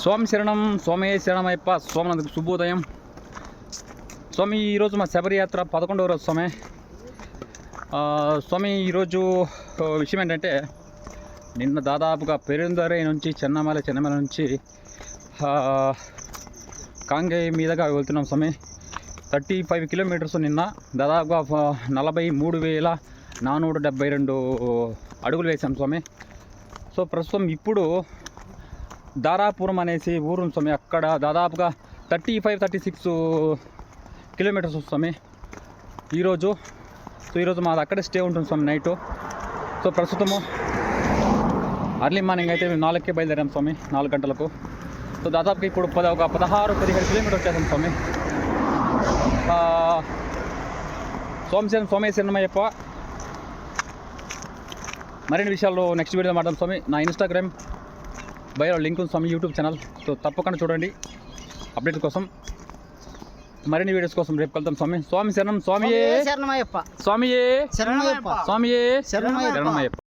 స్వామి శరణం స్వామి శరణమయ్యప్ప సోమనాథ్ శుభోదయం. స్వామి ఈరోజు మా శబరియాత్ర పదకొండవ రోజు స్వామి. స్వామి ఈరోజు విషయం ఏంటంటే నిన్న దాదాపుగా పెరుందరై నుంచి చెన్నమల చెన్నమల నుంచి కాంగేయ మీదగా వెళ్తున్నాం స్వామి. థర్టీ ఫైవ్ కిలోమీటర్స్ నిన్న దాదాపుగా నలభై మూడు వేల నానూట డెబ్బై రెండు అడుగులు వేసాం స్వామి. సో ప్రస్తుతం ఇప్పుడు దారాపురం అనేసి ఊరు స్వామి. అక్కడ దాదాపుగా thirty five thirty six kilometres స్వామి. ఈరోజు సో ఈరోజు మాది అక్కడే స్టే ఉంటుంది స్వామి నైటు. సో ప్రస్తుతము అర్లీ మార్నింగ్ అయితే మేము నాలుగుకే బయలుదేరాం స్వామి నాలుగు గంటలకు. సో దాదాపుగా ఇప్పుడు పద ఒక పదహారు పదిహేడు కిలోమీటర్ వచ్చేసాం స్వామి. ఆ, సోమశేరం సోమేశ్వరమయ్యప్ప మరిన్ని విషయాలు నెక్స్ట్ వీడియో మాట్లాడదాం స్వామి. నా ఇన్స్టాగ్రామ్ బయో లింక్ ఉంది స్వామి యూట్యూబ్ ఛానల్. సో తప్పకుండా చూడండి. అప్డేట్ కోసం మరిన్ని వీడియోస్ కోసం రేపు కలుద్దాం స్వామి. స్వామి శరణం స్వామియే శరణమయ్యప్ప. స్వామియే. శరణమయ్యప్ప. స్వామియే. శరణమయ్యప్ప. శరణమయ్యప్ప.